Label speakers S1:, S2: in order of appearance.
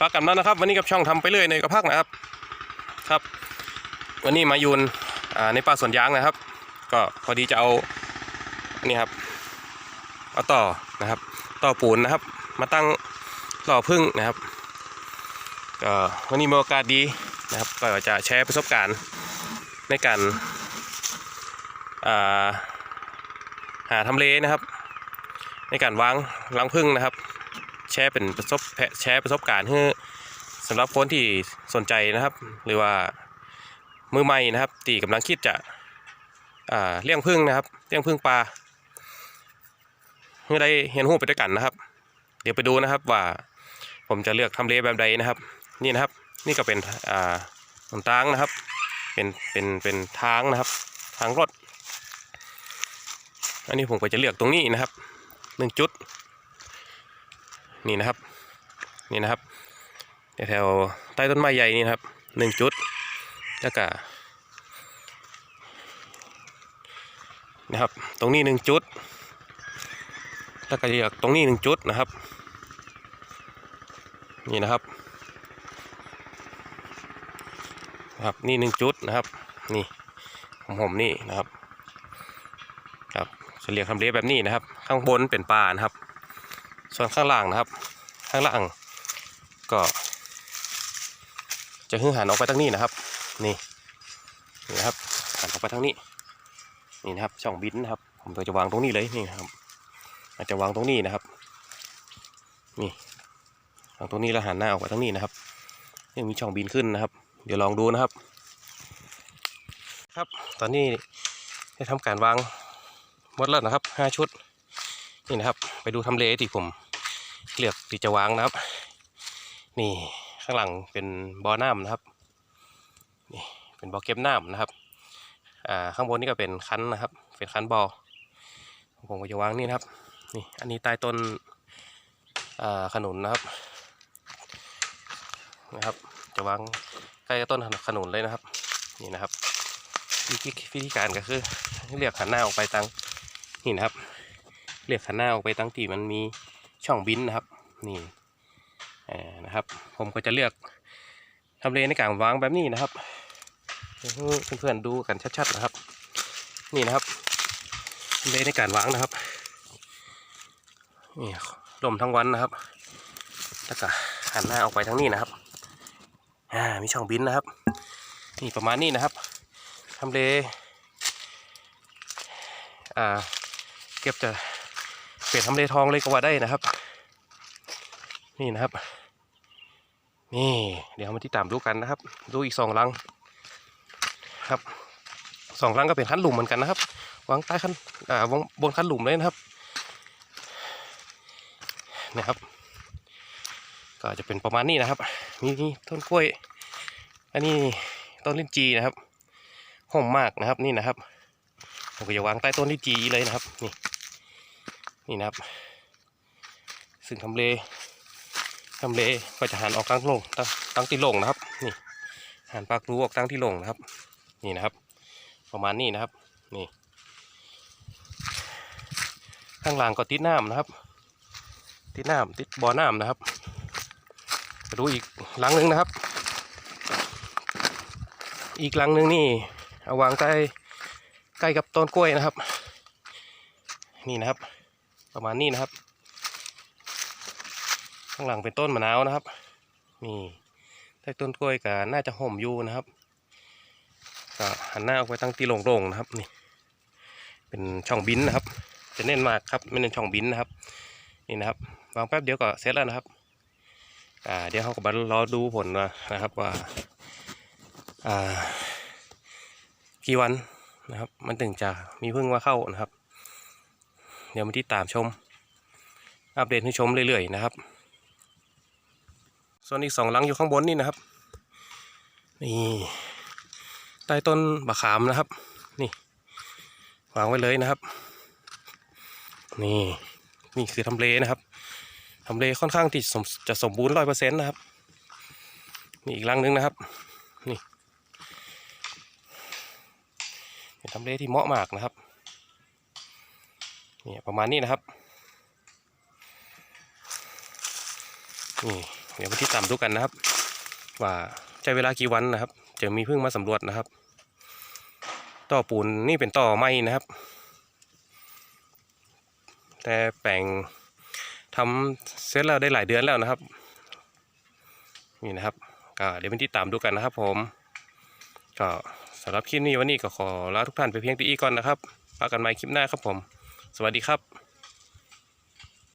S1: พักกันแล้วนะครับ วันนี้กับช่องทำไปเรื่อยในกับพักนะครับ ครับ วันนี้มายูนอ่าในป่าสวนยางนะครับ ก็พอดีจะเอาอันนี้ครับเอาต่อนะครับ ต่อปูนนะครับ มาตั้งหล่อพึ่งนะครับก็วันนี้มีโอกาสดีนะครับก็จะแชร์ประสบการณ์ในการอ่าหาทำเลนะครับ ในการวางรังพึ่งนะครับ ร์เป็นประสบแชร์ประสบการณ์ให้สำหรับคนที่สนใจนะครับ หรือว่ามือใหม่นะครับที่กำลังคิดจะเลี้ยงพึ่งนะครับเลี้ยงพึ่งปลาเพื่อได้เห็นหูไปด้วยกันนะครับ เดี๋ยวไปดูนะครับว่าผมจะเลือกทำเลแบบใดนะครับ นี่นะครับ นี่ก็เป็นอ่าหนทางนะครับ เป็นเป็นเป็นทางนะครับทางรถ อันนี้ผมก็จะเลือกตรงนี้นะครับหนึ่งจุด นี่นะครับ นี่นะครับแถวใต้ต้นไม้ใหญ่นี่นะครับหนึ่งจุดแล้วก็นะครับ ตรงนี้หนึ่งจุด แล้วก็เลือกตรงนี้หนึ่งจุดนะครับ นี่นะครับครับนี่หนึ่งจุดนะครับ นี่ผมผมนี่นะครับครับจะเรียกทำเลแบบนี้นะครับ ข้างบนเป็นป่านะครับ ส่วนข้างล่างนะครับ ข้างล่างก็ จะหื้อหันออกไปทางนี้นะครับ นี่นี่นะครับหันออกไปทางนี้ นี่นะครับช่องบินนะครับ ผมจะวางตรงนี้เลยนี่นะครับ อาจจะวางตรงนี้นะครับ นี่วางตรงนี้แล้วหันหน้าออกไปทางนี้นะครับยังมีช่องบินขึ้นนะครับ เดี๋ยวลองดูนะครับ ครับตอนนี้ได้ทำการวางมดแล้วนะครับห้าชุดนี่นะครับ ไปดูทำเลที่ผม เลือกที่จะวางนะครับ นี่ข้างหลังเป็นบ่อน้ำนะครับนี่เป็นบ่อเก็บน้ำนะครับอ่าข้างบนนี่ก็เป็นคันนะครับ เป็นคันบ่อผมก็จะวางนี่นะครับนี่อันนี้ใต้ต้นอ่าขนุนนะครับนะครับ จะวางใกล้กับต้นขนุนเลยนะครับ นี่นะครับวิธีการก็คือเลือกหันหน้าออกไปทางนี่นะครับเลือกหันหน้าออกไปตั้งที่มันมี ช่องบินนะครับนี่นะครับ ผมก็จะเลือกทำเลในการวางแบบนี้นะครับเพื่อนๆดูกันชัดๆนะครับ นี่นะครับทำเลในการวางนะครับนี่ลมทั้งวันนะครับแล้วก็หันหน้าออกไปทางนี้นะครับอ่ามีช่องบินนะครับนี่ประมาณนี้นะครับทำเลอ่าเก็บจะ เปลี่ยนทำเลทองเลยก็ว่าได้นะครับ นี่นะครับ นี่เดี๋ยวมาที่ตามดูกันนะครับ ดูอีกสองลังครับสองลังก็เป็นขั้นหลุมเหมือนกันนะครับ วางใต้ขั้นอ่าวางบนขั้นหลุมเลยนะครับนะครับ ก็จะเป็นประมาณนี้นะครับมีนี่ต้นกล้วย อันนี้ต้นลิ้นจีนะครับหอมมากนะครับนี่นะครับผมก็จะวางใต้ต้นที่จีเลยนะครับนี่ นี่นะครับ ซึ่งทำเลทำเลก็จะหันออกตั้งลงตั้งตั้งที่ลงนะครับ นี่หันปากรูออกตั้งที่ลงนะครับ นี่นะครับ ประมาณนี้นะครับ นี่ ข้างล่างก็ติดน้ำนะครับ ติดน้ำติดบ่อน้ำนะครับมาดูอีกหลังหนึ่งนะครับ อีกหลังหนึ่งนี่เอาวางใต้ใกล้กับต้นกล้วยนะครับ นี่นะครับ ประมาณนี้นะครับ ข้างหลังเป็นต้นมะนาวนะครับ นี่ใต้ต้นกล้วยก็น่าจะห่มอยู่นะครับ ก็หันหน้าออกไปตั้งตีโล่งๆนะครับนี่ เป็นช่องบินนะครับ จะเน้นมากครับไม่เน้นช่องบินนะครับ นี่นะครับวางแป๊บเดียวก็เสร็จแล้วนะครับอ่าเดี๋ยวเขาก็มารอดูผลนะครับว่าอ่ากี่วันนะครับ มันถึงจะมีพึ่งมาเข้านะครับ ดี๋ยวมาที่ตามชม อัปเดตให้ชมเรื่อยๆนะครับ ส่วนอีกสองหลังอยู่ข้างบนนี่นะครับ นี่ใต้ต้นบะขามนะครับ นี่วางไว้เลยนะครับ นี่นี่คือทำเลนะครับทำเลค่อนข้างที่จะสมบูรณ์ร้อยเปอร์เซ็นต์นะครับนี่อีกหลังหนึงนะครับเป็นทำเลที่เหมาะมากนะครับ นี่ประมาณนี้นะครับนี่เดี๋ยวมาที่ตามดูกันนะครับ ว่าใช้เวลากี่วันนะครับจะมีพึ่งมาสำรวจนะครับต่อปูนนี่เป็นต่อไม้นะครับ แต่แปลงทำเสร็จแล้วได้หลายเดือนแล้วนะครับนี่นะครับก็เดี๋ยวมาที่ตามดูกันนะครับ ผม ก็สำหรับคลิปนี้วันนี้ก็ขอลาทุกท่านไปเพียงที่อีก่อนนะครับพบกันใหม่คลิปหน้าครับผม สวัสดีครับ